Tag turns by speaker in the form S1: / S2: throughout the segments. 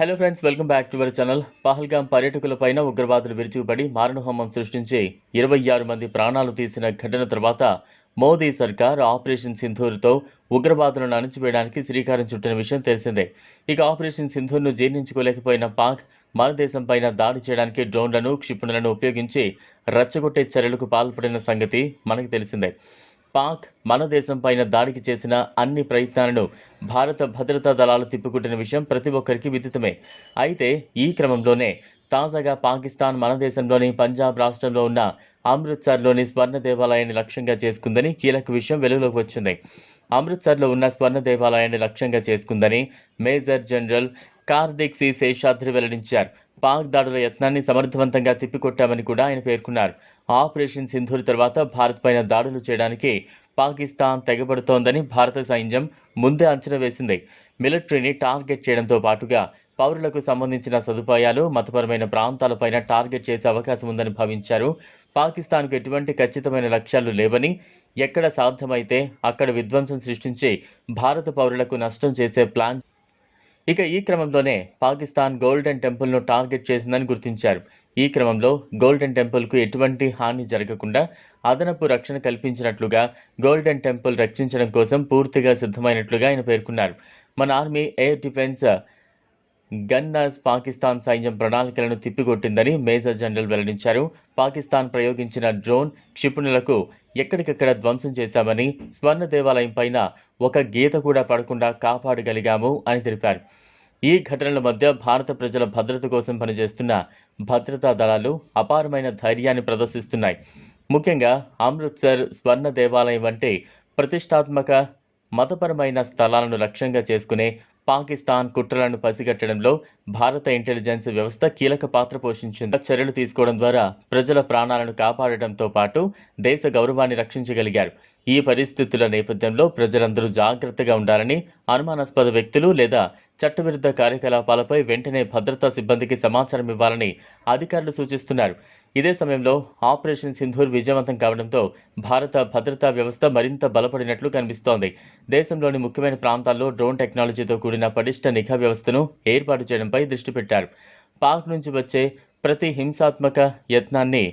S1: Hello friends welcome back to our channel Pahalgam పర్యటకులపైన ఉగ్రవాదులు విరుచుకుపడి మారణహోమం సృష్టించి ఇరవై ఆరు మంది ప్రాణాలు తీసిన ఘటన తర్వాత మోదీ సర్కార్ ఆపరేషన్ సింధూర్తో ఉగ్రవాదులను అణచివేయడానికి శ్రీకారం చుట్టిన విషయం తెలిసిందే. ఇక ఆపరేషన్ సింధూర్ను జీర్ణించుకోలేకపోయిన పాక్ మన దేశం పైన దాడి చేయడానికి డ్రోన్లను క్షిపణులను ఉపయోగించి రచ్చగొట్టే చర్యలకు పాల్పడిన సంగతి మనకు తెలిసిందే. పాక్ మన దేశం పైన దాడికి చేసిన అన్ని ప్రయత్నాలను భారత భద్రతా దళాలు తిప్పుకుట్టిన విషయం ప్రతి ఒక్కరికి విదితమే. అయితే ఈ క్రమంలోనే తాజాగా పాకిస్తాన్ మన దేశంలోని పంజాబ్ రాష్ట్రంలో ఉన్న అమృత్సర్లోని స్వర్ణ దేవాలయాన్ని లక్ష్యంగా చేసుకుందని కీలక విషయం వెలుగులోకి వచ్చింది. అమృత్సర్లో ఉన్న స్వర్ణ దేవాలయాన్ని లక్ష్యంగా చేసుకుందని major general Karthik C Seshadri వెల్లడించారు. పాక్ దాడుల యత్నాన్ని సమర్థవంతంగా తిప్పికొట్టామని కూడా ఆయన పేర్కొన్నారు. ఆపరేషన్ సింధూర్ తర్వాత భారత్ పైన దాడులు చేయడానికి పాకిస్తాన్ తెగబడుతోందని భారత సైన్యం ముందే అంచనా వేసింది. మిలిటరీని టార్గెట్ చేయడంతో పాటుగా పౌరులకు సంబంధించిన సదుపాయాలు మతపరమైన ప్రాంతాలపైన టార్గెట్ చేసే అవకాశం ఉందని భావించారు. పాకిస్తాన్కు ఎటువంటి ఖచ్చితమైన లక్ష్యాలు లేవని ఎక్కడ సాధ్యమైతే అక్కడ విధ్వంసం సృష్టించి భారత పౌరులకు నష్టం చేసే ప్లాన్ ఇక ఈ క్రమంలోనే పాకిస్తాన్ గోల్డెన్ టెంపుల్ను టార్గెట్ చేసిందని గుర్తించారు. ఈ క్రమంలో గోల్డెన్ టెంపుల్కు ఎటువంటి హాని జరగకుండా అదనపు రక్షణ కల్పించినట్లుగా గోల్డెన్ టెంపుల్ రక్షించడం కోసం పూర్తిగా సిద్ధమైనట్లుగా ఆయన పేర్కొన్నారు. మన ఆర్మీ ఎయిర్ డిఫెన్స్ గన్నాజ్ పాకిస్తాన్ సైన్యం ప్రణాళికలను తిప్పికొట్టిందని మేజర్ జనరల్ వెల్లడించారు. పాకిస్తాన్ ప్రయోగించిన డ్రోన్ క్షిపణులకు ఎక్కడికక్కడ ధ్వంసం చేశామని స్వర్ణ దేవాలయం పైన ఒక గీత కూడా పడకుండా కాపాడగలిగాము అని తెలిపారు. ఈ ఘటనల మధ్య భారత ప్రజల భద్రత కోసం పనిచేస్తున్న భద్రతా దళాలు అపారమైన ధైర్యాన్ని ప్రదర్శిస్తున్నాయి. ముఖ్యంగా అమృత్సర్ స్వర్ణ దేవాలయం వంటి ప్రతిష్టాత్మక మతపరమైన స్థలాలను లక్ష్యంగా చేసుకునే పాకిస్తాన్ కుట్రలను పసిగట్టడంలో భారత ఇంటెలిజెన్స్ వ్యవస్థ కీలక పాత్ర పోషించింది. చర్యలు తీసుకోవడం ద్వారా ప్రజల ప్రాణాలను కాపాడటంతో పాటు దేశ గౌరవాన్ని రక్షించగలిగారు. ఈ పరిస్థితుల నేపథ్యంలో ప్రజలందరూ జాగ్రత్తగా ఉండాలని అనుమానాస్పద వ్యక్తులు లేదా చట్టవిరుద్ధ కార్యకలాపాలపై వెంటనే భద్రతా సిబ్బందికి సమాచారం ఇవ్వాలని అధికారులు సూచిస్తున్నారు. ఇదే సమయంలో ఆపరేషన్ సింధూర్ విజయవంతం కావడంతో భారత భద్రతా వ్యవస్థ మరింత బలపడినట్లు కనిపిస్తోంది. దేశంలోని ముఖ్యమైన ప్రాంతాల్లో డ్రోన్ టెక్నాలజీతో కూడిన పటిష్ట నిఘా వ్యవస్థను ఏర్పాటు చేయడంపై దృష్టి పెట్టారు. పాక్ నుంచి వచ్చే ప్రతి హింసాత్మక యత్నాన్ని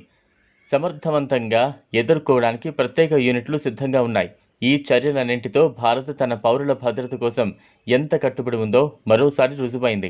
S1: సమర్థవంతంగా ఎదుర్కోవడానికి ప్రత్యేక యూనిట్లు సిద్ధంగా ఉన్నాయి. ఈ చర్యలన్నింటితో భారత్ తన పౌరుల భద్రత కోసం ఎంత కట్టుబడి ఉందో మరోసారి రుజువైంది.